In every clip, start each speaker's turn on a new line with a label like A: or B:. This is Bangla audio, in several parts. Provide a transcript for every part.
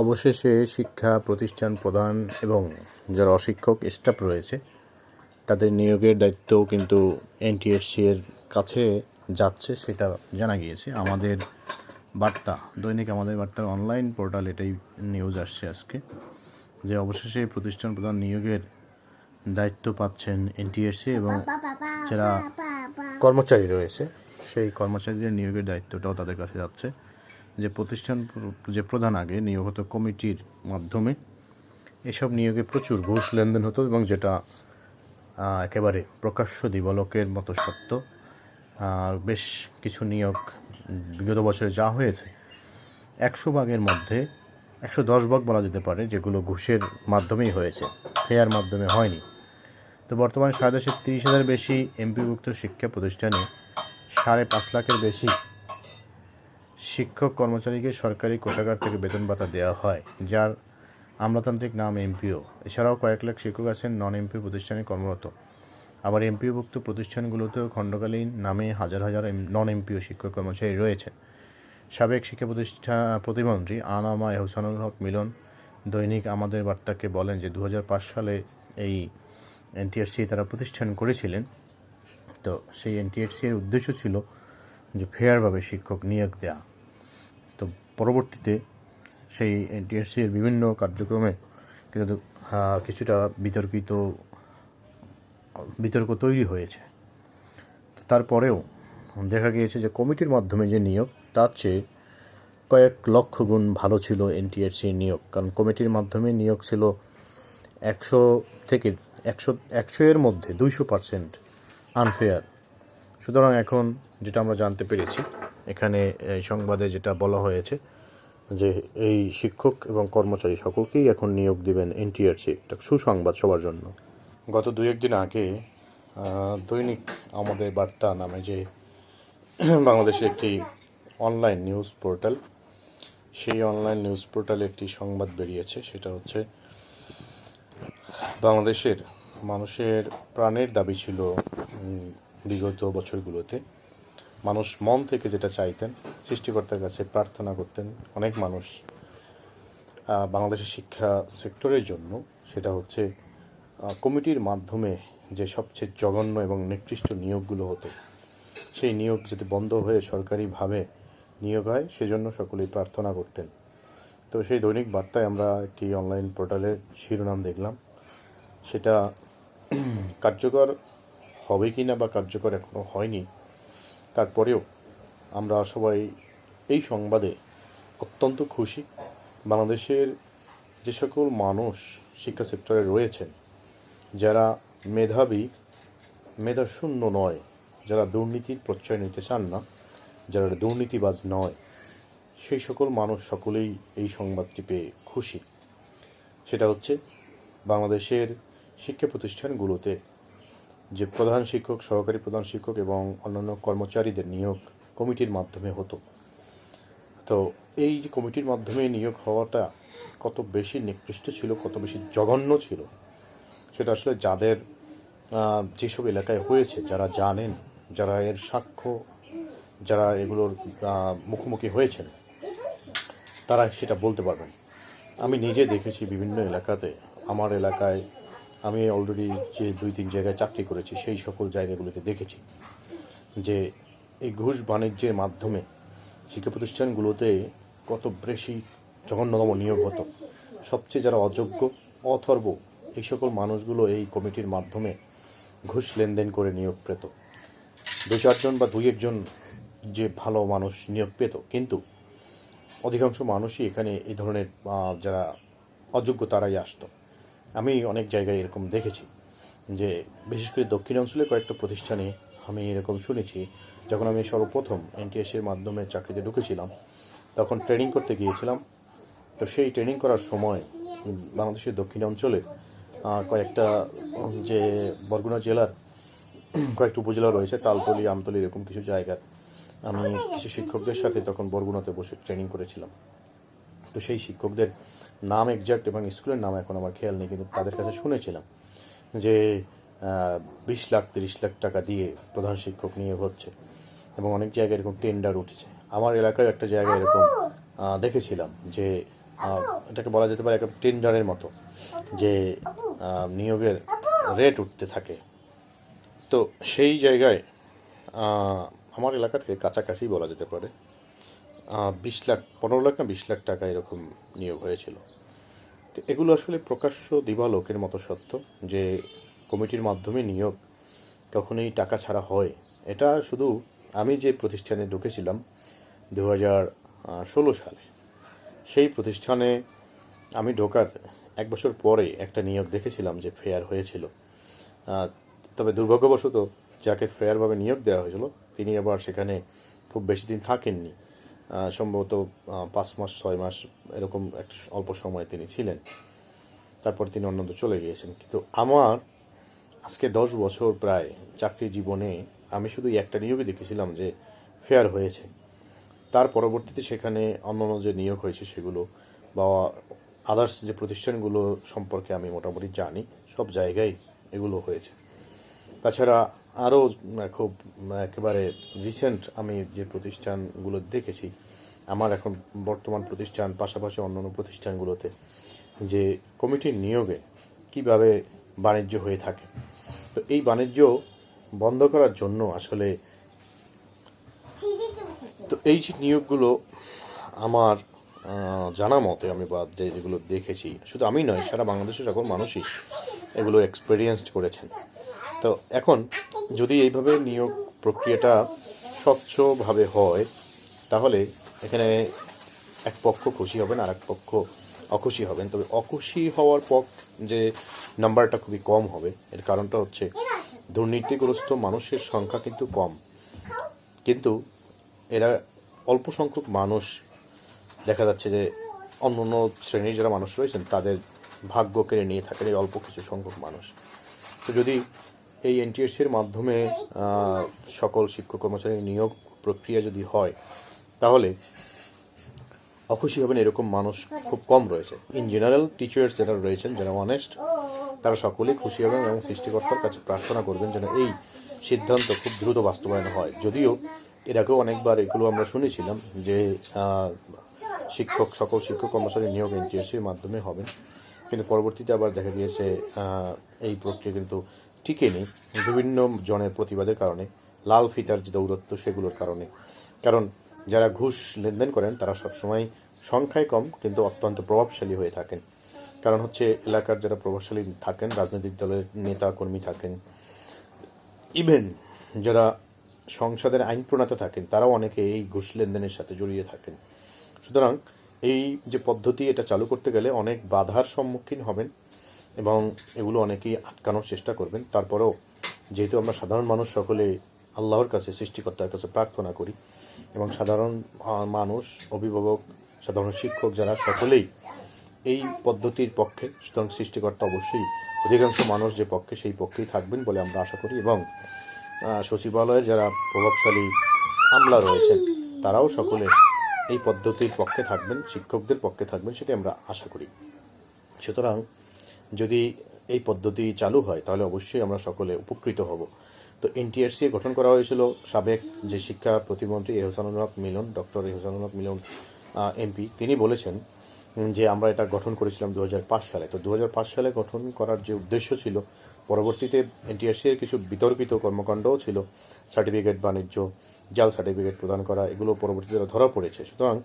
A: অবশেষে শিক্ষা প্রতিষ্ঠান প্রধান এবং যারা অশিক্ষক স্টাফ রয়েছে তাদের নিয়োগের দায়িত্বও কিন্তু এনটিএসসি এর কাছে যাচ্ছে সেটা জানা গিয়েছে। আমাদের বার্তা দৈনিক আমাদের বার্তার অনলাইন পোর্টাল এটাই নিউজ আসছে আজকে যে অবশেষে প্রতিষ্ঠান প্রধান নিয়োগের দায়িত্ব পাচ্ছেন এনটিএসসি এবং যারা কর্মচারী রয়েছে সেই কর্মচারীদের নিয়োগের দায়িত্বটাও তাদের কাছে যাচ্ছে। যে প্রতিষ্ঠান, যে প্রধান আগে নিয়োগ হতো কমিটির মাধ্যমে, এসব নিয়োগে প্রচুর ঘুষ লেনদেন হতো এবং যেটা একেবারে প্রকাশ্য দিবলকের মতো সত্য বেশ কিছু নিয়োগ বিগত বছরে যা হয়েছে, একশো ভাগের মধ্যে, একশো দশ ভাগ বলা যেতে পারে, যেগুলো ঘুষের মাধ্যমেই হয়েছে, ফেয়ার মাধ্যমে হয়নি। তো বর্তমানে সারা দেশে তিরিশ হাজার বেশি এমপিভুক্ত শিক্ষা প্রতিষ্ঠানে সাড়ে পাঁচ লাখের বেশি শিক্ষক কর্মচারীকে সরকারি কোষাগার থেকে বেতন ভাতা দেওয়া হয়, যার আমলাতান্ত্রিক নাম এমপিও। এছাড়াও কয়েক লাখ শিক্ষক আছেন নন এমপিও প্রতিষ্ঠানে কর্মরত। আবার এমপিওভুক্ত প্রতিষ্ঠানগুলোতেও খণ্ডকালীন নামে হাজার হাজার নন এমপিও শিক্ষক কর্মচারী রয়েছেন। সাবেক শিক্ষা প্রতিষ্ঠা প্রতিমন্ত্রী আনামা এহসানুল হক মিলন দৈনিক আমাদের বার্তাকে বলেন যে দু হাজার পাঁচ সালে এই এনটিআরসি তারা প্রতিষ্ঠান করেছিলেন। তো সেই এনটিআরসি এর উদ্দেশ্য ছিল যে, ফেয়ারভাবে শিক্ষক নিয়োগ দেওয়া পরবর্তীতে সেই এনটিআরসি এর বিভিন্ন কার্যক্রমে কিন্তু কিছুটা বিতর্কিত, বিতর্ক তৈরি হয়েছে। তারপরেও দেখা গিয়েছে যে কমিটির মাধ্যমে যে নিয়োগ, তার চেয়ে কয়েক লক্ষ গুণ ভালো ছিল এনটিআরসি নিয়োগ। কারণ কমিটির মাধ্যমে নিয়োগ ছিল একশো থেকে একশো একশো এর মধ্যে দুইশো পার্সেন্ট আনফেয়ার। সুতরাং এখন যেটা আমরা জানতে পেরেছি এখানে সংবাদে যেটা বলা হয়েছে যে এই শিক্ষক এবং কর্মচারী সকলকেই এখন নিয়োগ দিবেন এনটিআরসি, একটা সুসংবাদ সবার জন্য। গত দুই একদিন আগে দৈনিক আমাদের বার্তা নামে যে বাংলাদেশের একটি অনলাইন নিউজ পোর্টাল, সেই অনলাইন নিউজ পোর্টালে একটি সংবাদ বেরিয়েছে, সেটা হচ্ছে বাংলাদেশের মানুষের প্রাণের দাবি ছিল বিগত বছরগুলোতে। মানুষ মন থেকে যেটা চাইতেন, সৃষ্টিকর্তার কাছে প্রার্থনা করতেন অনেক মানুষ। বাংলাদেশের শিক্ষা সেক্টরের জন্য সেটা হচ্ছে কমিটির মাধ্যমে যে সবচেয়ে জঘন্য এবং নিকৃষ্ট নিয়োগগুলো হতো, সেই নিয়োগ যদি বন্ধ হয়ে সরকারিভাবে নিয়োগ হয়, সেজন্য সকলেই প্রার্থনা করতেন। তো সেই দৈনিক বার্তায় আমরা একটি অনলাইন পোর্টালে শিরোনাম দেখলাম। সেটা, কার্যকর হবে কি না বা কার্যকর এখনও হয়নি তারপরেও আমরা সবাই এই সংবাদে অত্যন্ত খুশি। বাংলাদেশের যে সকল মানুষ শিক্ষা সেক্টরে রয়েছেন, যারা মেধাবী, মেধাশূন্য নয়, যারা দুর্নীতির প্রশ্রয় নিতে চান না, যারা দুর্নীতিবাজ নয়, সেই সকল মানুষ সকলেই এই সংবাদটি পেয়ে খুশি। সেটা হচ্ছে বাংলাদেশের শিক্ষা প্রতিষ্ঠানগুলোতে যে প্রধান শিক্ষক, সহকারী প্রধান শিক্ষক এবং অন্যান্য কর্মচারীদের নিয়োগ কমিটির মাধ্যমে হতো। তো এই যে কমিটির মাধ্যমে নিয়োগ হওয়াটা কত বেশি নিকৃষ্ট ছিল, কত বেশি জঘন্য ছিল, সেটা আসলে যাদের যেসব এলাকায় হয়েছে, যারা জানেন, যারা এর সাক্ষ্য, যারা এগুলোর মুখোমুখি হয়েছেন, তারা সেটা বলতে পারবেন। আমি নিজে দেখেছি বিভিন্ন এলাকাতে, আমার এলাকায় আমি অলরেডি যে দুই তিন জায়গায় চাকরি করেছি, সেই সকল জায়গাগুলোতে দেখেছি যে এই ঘুষ বাণিজ্যের মাধ্যমে শিক্ষা প্রতিষ্ঠানগুলোতে কত বেশি জঘন্যতম নিয়োগ হতো। সবচেয়ে যারা অযোগ্য, অথর্ব, এই সকল মানুষগুলো এই কমিটির মাধ্যমে ঘুষ লেনদেন করে নিয়োগ পেত। দু চারজন বা দুই একজন যে ভালো মানুষ নিয়োগ পেত, কিন্তু অধিকাংশ মানুষই এখানে এই ধরনের যারা অযোগ্য তারাই আসতো। আমি অনেক জায়গায় এরকম দেখেছি যে বিশেষ করে দক্ষিণ অঞ্চলে কয়েকটা প্রতিষ্ঠানে আমি এরকম শুনেছি যখন আমি সর্বপ্রথম এনটিএসের মাধ্যমে চাকরিতে ঢুকেছিলাম তখন ট্রেনিং করতে গিয়েছিলাম। তো সেই ট্রেনিং করার সময় বাংলাদেশের দক্ষিণ অঞ্চলের আহ, কয়েকটা যে বরগুনা জেলার কয়েকটা উপজেলা রয়েছে তালতলি আমতলি এরকম কিছু জায়গার আমি কিছু শিক্ষকদের সাথে তখন বরগুনাতে বসে ট্রেনিং করেছিলাম। তো সেই শিক্ষকদের নাম এক্সাক্ট এবং স্কুলের নাম এখন আমার খেয়াল নেই, কিন্তু তাদের কাছে শুনেছিলাম যে বিশ লাখ, তিরিশ লাখ টাকা দিয়ে প্রধান শিক্ষক নিয়োগ হচ্ছে এবং অনেক জায়গায় এরকম টেন্ডার উঠেছে। আমার এলাকায় একটা জায়গায় এরকম দেখেছিলাম যে এটাকে বলা যেতে পারে একটা টেন্ডারের মতো যে নিয়োগের রেট উঠতে থাকে। তো সেই জায়গায় আমার এলাকা থেকে কাছাকাছি বলা যেতে পারে বিশ লাখ, পনেরো লাখ না বিশ লাখ টাকা এরকম নিয়োগ হয়েছিল। তো এগুলো আসলে প্রকাশ্য দিবালোকের মতো সত্য যে কমিটির মাধ্যমে নিয়োগ কখনোই টাকা ছাড়া হয়। এটা শুধু আমি যে প্রতিষ্ঠানে ঢুকেছিলাম দু হাজার ষোলো সালে, সেই প্রতিষ্ঠানে আমি ঢোকার এক বছর পরে একটা নিয়োগ দেখেছিলাম যে ফেয়ার হয়েছিল। তবে দুর্ভাগ্যবশত যাকে ফেয়ারভাবে নিয়োগ দেওয়া হয়েছিল, তিনি আবার সেখানে খুব বেশি দিন থাকেননি। সম্ভবত পাঁচ মাস, ছয় মাস এরকম একটা অল্প সময় তিনি ছিলেন। তারপর তিনি অন্যত্র চলে গিয়েছেন। কিন্তু আমার আজকে দশ বছর প্রায় চাকরি জীবনে আমি শুধু একটা নিয়োগই দেখেছিলাম যে ফেয়ার হয়েছে। তার পরবর্তীতে সেখানে অন্যান্য যে নিয়োগ হয়েছে সেগুলো বা আদার্স যে প্রতিষ্ঠানগুলো সম্পর্কে আমি মোটামুটি জানি, সব জায়গায় এগুলো হয়েছে। তাছাড়া আরও খুব একেবারে রিসেন্ট আমি যে প্রতিষ্ঠানগুলো দেখেছি, আমার এখন বর্তমান প্রতিষ্ঠান, পাশাপাশি অন্যান্য প্রতিষ্ঠানগুলোতে, যে কমিটির নিয়োগে কীভাবে বাণিজ্য হয়ে থাকে। তো এই বাণিজ্য বন্ধ করার জন্য আসলে তো এই যে নিয়োগগুলো আমার জানা মতে আমি বা যেগুলো দেখেছি, শুধু আমি নয়, সারা বাংলাদেশের সকল মানুষই এগুলো এক্সপেরিয়েন্সড করেছেন। তো এখন যদি এইভাবে নিয়োগ প্রক্রিয়াটা স্বচ্ছভাবে হয়, তাহলে এখানে এক পক্ষ খুশি হবেন আর এক পক্ষ অখুশি হবেন। তবে অখুশি হওয়ার পক যে নাম্বারটা খুবই কম হবে, এর কারণটা হচ্ছে দুর্নীতিগ্রস্ত মানুষের সংখ্যা কিন্তু কম। কিন্তু এরা অল্প সংখ্যক মানুষ। দেখা যাচ্ছে যে অন্য অন্য শ্রেণির যারা মানুষ রয়েছেন, তাদের ভাগ্য কেড়ে নিয়ে থাকেন এই অল্প কিছু সংখ্যক মানুষ। তো যদি এই এনটিএসসির মাধ্যমে সকল শিক্ষক কর্মচারী নিয়োগ প্রক্রিয়া যদি হয়, তাহলে অখুশি হবেন এরকম মানুষ খুব কম রয়েছে। ইন জেনারেল টিচার্স যারা রয়েছেন, যারা অনেস্ট তারা সকলেই খুশি হবেন এবং সৃষ্টিকর্তার কাছে প্রার্থনা করবেন যেন এই সিদ্ধান্ত খুব দ্রুত বাস্তবায়ন হয়। যদিও এর আগেও অনেকবার এগুলো আমরা শুনেছিলাম যে শিক্ষক, সকল শিক্ষক কর্মচারী নিয়োগ এনটিএসসির মাধ্যমে হবেন। কিন্তু পরবর্তীতে আবার দেখা গিয়েছে এই প্রক্রিয়া কিন্তু টিকে নেই, বিভিন্ন জনের প্রতিবাদের কারণে, লাল ফিতার যে দৌরত্ব সেগুলোর কারণে। কারণ যারা ঘুষ লেনদেন করেন, তারা সবসময় সংখ্যায় কম, কিন্তু অত্যন্ত প্রভাবশালী হয়ে থাকেন। কারণ হচ্ছে, এলাকার যারা প্রভাবশালী থাকেন, রাজনৈতিক দলের নেতা, কর্মী থাকেন, ইভেন যারা সংসদের আইন প্রণেতা থাকেন, তারাও অনেকে এই ঘুষ লেনদেনের সাথে জড়িয়ে থাকেন। সুতরাং এই যে পদ্ধতি, এটা চালু করতে গেলে অনেক বাধার সম্মুখীন হবেন। এবং এগুলো অনেকেই আটকানোর চেষ্টা করবেন। তারপরেও যেহেতু আমরা সাধারণ মানুষ, সকলে আল্লাহর কাছে, সৃষ্টিকর্তার কাছে প্রার্থনা করি এবং সাধারণ মানুষ, অভিভাবক, সাধারণ শিক্ষক যারা, সকলেই এই পদ্ধতির পক্ষে, সুতরাং সৃষ্টিকর্তা অবশ্যই অধিকাংশ মানুষ যে পক্ষে, সেই পক্ষেই থাকবেন বলে আমরা আশা করি এবং সচিবালয়ের যারা প্রভাবশালী আমলা রয়েছেন, তারাও সকলে এই পদ্ধতির পক্ষে থাকবেন, শিক্ষকদের পক্ষে থাকবেন সেটি আমরা আশা করি। সুতরাং যদি এই পদ্ধতি চালু হয়, তাহলে অবশ্যই আমরা সকলে উপকৃত হব। তো এনটিআরসি গঠন করা হয়েছিল সাবেক যে শিক্ষা প্রতিমন্ত্রী এহসানুল হক মিলন, ডক্টর এহসানুল হক মিলন এমপি, তিনি বলেছেন যে আমরা এটা গঠন করেছিলাম দু হাজার পাঁচ সালে। তো দু হাজার পাঁচ সালে গঠন করার যে উদ্দেশ্য ছিল, পরবর্তীতে এনটিআরসি এর কিছু বিতর্কিত কর্মকাণ্ডও ছিল, সার্টিফিকেট বাণিজ্য, জাল সার্টিফিকেট প্রদান করা, এগুলো পরবর্তীতে ধরা পড়েছে। সুতরাং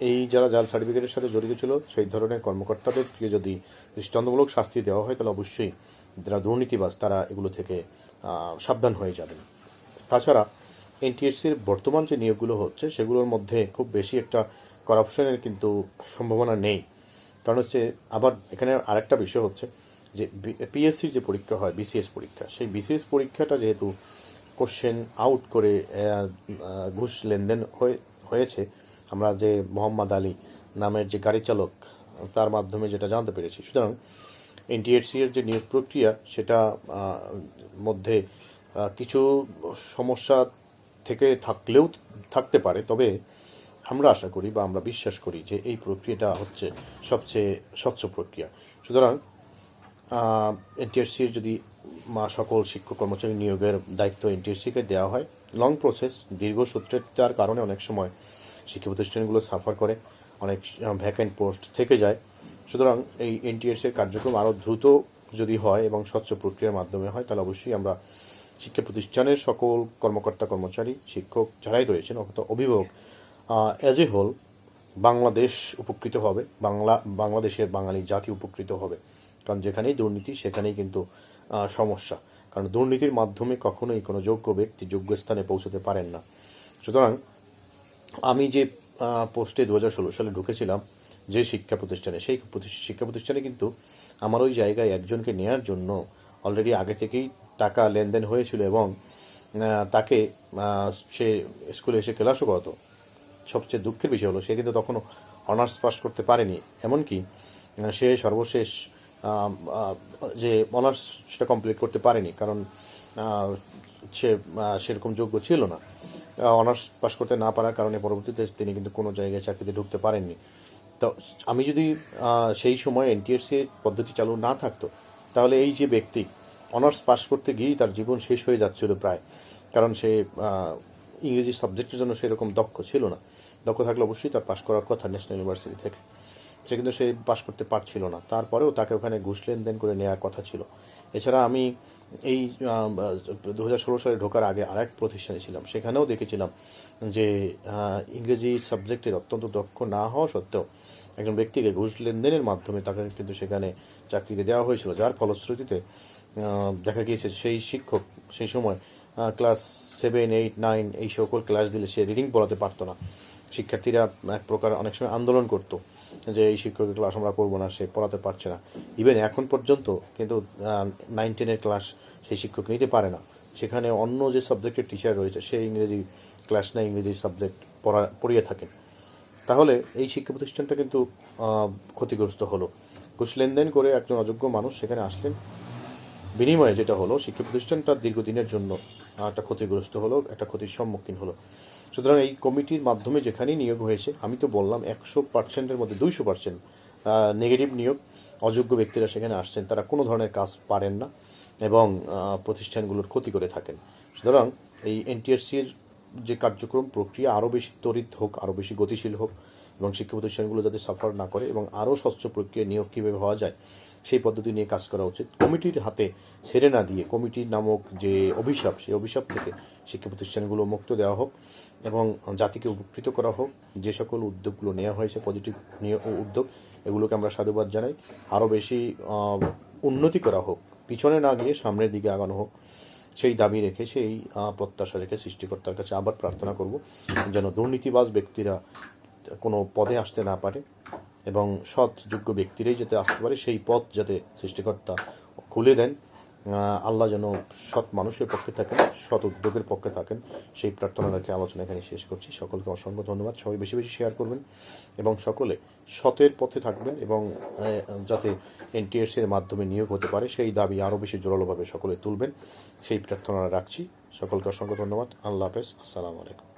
A: এই যারা জাল সার্টিফিকেটের সাথে জড়িত ছিল, সেই ধরনের কর্মকর্তাদেরকে যদি দৃষ্টান্তমূলক শাস্তি দেওয়া হয়, তাহলে অবশ্যই যারা দুর্নীতিবাজ, তারা এগুলো থেকে সাবধান হয়ে যাবেন। তাছাড়া এনটিএসসির বর্তমান যে নিয়োগগুলো হচ্ছে, সেগুলোর মধ্যে খুব বেশি একটা করাপশনের কিন্তু সম্ভাবনা নেই। কারণ হচ্ছে, আবার এখানে আরেকটা বিষয় হচ্ছে যে পিএসসির যে পরীক্ষা হয়, বিসিএস পরীক্ষা, সেই বিসিএস পরীক্ষাটা যেহেতু কোশ্চেন আউট করে ঘুষ লেনদেন হয়ে- হয়েছে আমরা যে মোহাম্মদ আলী নামের যে গাড়ি চালক, তার মাধ্যমে যেটা জানতে পেরেছি। সুতরাং এনটিএসসি এর যে নিয়োগ প্রক্রিয়া, সেটা মধ্যে কিছু সমস্যা থেকে থাকলেও থাকতে পারে। তবে আমরা আশা করি বা আমরা বিশ্বাস করি যে এই প্রক্রিয়াটা হচ্ছে সবচেয়ে স্বচ্ছ প্রক্রিয়া। সুতরাং এনটিএসসির যদি মা সকল শিক্ষক কর্মচারী নিয়োগের দায়িত্ব এনটিএসসিকে দেওয়া হয় লং প্রসেস দীর্ঘ সূত্রতার কারণে অনেক সময় শিক্ষা প্রতিষ্ঠানগুলো সাফার করে অনেক ভ্যাকেন্ট পোস্ট থেকে যায়। সুতরাং এই এনটিএস এর কার্যক্রম আরও দ্রুত যদি হয় এবং স্বচ্ছ প্রক্রিয়ার মাধ্যমে হয়, তাহলে অবশ্যই আমরা শিক্ষা প্রতিষ্ঠানের সকল কর্মকর্তা, কর্মচারী, শিক্ষক যারাই রয়েছেন, অর্থাৎ অভিভাবক অ্যাজ এ হোল বাংলাদেশ উপকৃত হবে, বাংলা, বাংলাদেশের বাঙালি জাতি উপকৃত হবে। কারণ যেখানেই দুর্নীতি, সেখানেই কিন্তু সমস্যা। কারণ দুর্নীতির মাধ্যমে কখনোই কোনো যোগ্য ব্যক্তি যোগ্য স্থানে পৌঁছতে পারেন না। সুতরাং আমি যে পোস্টে দু হাজার ষোলো সালে ঢুকেছিলাম, যে শিক্ষা প্রতিষ্ঠানে, সেই শিক্ষা প্রতিষ্ঠানে কিন্তু আমার ওই জায়গায় একজনকে নেয়ার জন্য অলরেডি আগে থেকেই টাকা লেনদেন হয়েছিল এবং তাকে সে স্কুলে এসে ক্লাসও করাতো। সবচেয়ে দুঃখের বিষয় হলো সে কিন্তু তখনও অনার্স পাস করতে পারেনি। এমনকি সে সর্বশেষ যে অনার্স সেটা কমপ্লিট করতে পারেনি, কারণ সে সেরকম যোগ্য ছিল না। অনার্স পাস করতে না পারার কারণে পরবর্তীতে তিনি কিন্তু কোনো জায়গায় চাকরিতে ঢুকতে পারেননি। তো আমি যদি সেই সময় এনটিএসসি পদ্ধতি চালু না থাকতো, তাহলে এই যে ব্যক্তি অনার্স পাস করতে গিয়েই তার জীবন শেষ হয়ে যাচ্ছিল প্রায়। কারণ সে ইংরেজি সাবজেক্টের জন্য সেরকম দক্ষ ছিল না। দক্ষ থাকলে অবশ্যই তার পাশ করার কথা ন্যাশনাল ইউনিভার্সিটি থেকে। সে কিন্তু সে পাশ করতে পারছিল না। তারপরেও তাকে ওখানে ঘুষ লেনদেন করে নেওয়ার কথা ছিল। এছাড়া আমি এই দু হাজার ষোলো সালে ঢোকার আগে আরেক প্রতিষ্ঠানে ছিলাম। সেখানেও দেখেছিলাম যে ইংরেজি সাবজেক্টের অত্যন্ত দক্ষ না হওয়া সত্ত্বেও একজন ব্যক্তিকে ঘুষ লেনদেনের মাধ্যমে তাকে কিন্তু সেখানে চাকরিতে দেওয়া হয়েছিল, যার ফলশ্রুতিতে দেখা গিয়েছে সেই শিক্ষক সেই সময় ক্লাস সেভেন, এইট, নাইন এই সকল ক্লাস দিলে সে রিডিং পড়াতে পারতো না। শিক্ষার্থীরা এক প্রকার অনেক সময় আন্দোলন করতো। যে এই শিক্ষকের ক্লাস আমরা করব না, সে পড়াতে পারছে না। ইভেন এখন পর্যন্ত কিন্তু নাইন টেনের ক্লাস সেই শিক্ষক নিতে পারে না। সেখানে অন্য যে সাবজেক্টের টিচার রয়েছে, সে ইংরেজি ক্লাস না ইংরেজি সাবজেক্ট পড়া, পড়িয়ে থাকেন তাহলে এই শিক্ষা প্রতিষ্ঠানটা কিন্তু ক্ষতিগ্রস্ত হলো। ঘুষ লেনদেন করে একজন অযোগ্য মানুষ সেখানে আসলেন, বিনিময়ে যেটা হলো, শিক্ষা প্রতিষ্ঠানটা দীর্ঘদিনের জন্য একটা ক্ষতিগ্রস্ত হলো, একটা ক্ষতির সম্মুখীন হলো। সুতরাং এই কমিটির মাধ্যমে যেখানেই নিয়োগ হয়েছে, আমি তো বললাম, একশো পার্সেন্টের মধ্যে দুইশো পার্সেন্ট নেগেটিভ নিয়োগ অযোগ্য ব্যক্তিরা সেখানে আসছেন। তারা কোনো ধরনের কাজ পারেন না এবং প্রতিষ্ঠানগুলোর ক্ষতি করে থাকেন। সুতরাং এই এনটিআরসির যে কার্যক্রম, প্রক্রিয়া আরও বেশি তড়িৎ হোক আরও বেশি গতিশীল হোক এবং শিক্ষা প্রতিষ্ঠানগুলো যাতে সাফার না করে এবং আরও স্বচ্ছ প্রক্রিয়া নিয়োগ কীভাবে হওয়া যায় সেই পদ্ধতি নিয়ে কাজ করা উচিত। কমিটির হাতে ছেড়ে না দিয়ে কমিটির নামক যে অভিশাপ, সেই অভিশাপ থেকে শিক্ষা প্রতিষ্ঠানগুলো মুক্ত দেওয়া হোক এবং জাতিকে উপকৃত করা হোক। যে সকল উদ্যোগগুলো নেওয়া হয়েছে পজিটিভ উদ্যোগ, এগুলোকে আমরা সাধুবাদ জানাই। আরও বেশি উন্নতি করা হোক, পিছনে না গিয়ে সামনের দিকে আগানো হোক, সেই দাবি রেখে, সেই প্রত্যাশা রেখে সৃষ্টিকর্তার কাছে আবার প্রার্থনা করব যেন দুর্নীতিবাজ ব্যক্তিরা কোনো পদে আসতে না পারে। এবং সৎ যোগ্য ব্যক্তিরাই যাতে আসতে পারে, সেই পথ যাতে সৃষ্টিকর্তা খুলে দেন আল্লাহ যেন সৎ মানুষের পক্ষে থাকেন, সৎ উদ্যোগের পক্ষে থাকেন, সেই প্রার্থনা রেখে আলোচনা এখানে শেষ করছি। সকলকে অসংখ্য ধন্যবাদ। সবাই বেশি বেশি শেয়ার করবেন এবং সকলে সতের পথে থাকবেন এবং যাতে এনটিএস এর মাধ্যমে নিয়োগ হতে পারে, সেই দাবি আরও বেশি জোরালোভাবে সকলে তুলবেন, সেই প্রার্থনা রাখছি। সকলকে অসংখ্য ধন্যবাদ। আল্লাহ হাফেজ। আসসালামু আলাইকুম।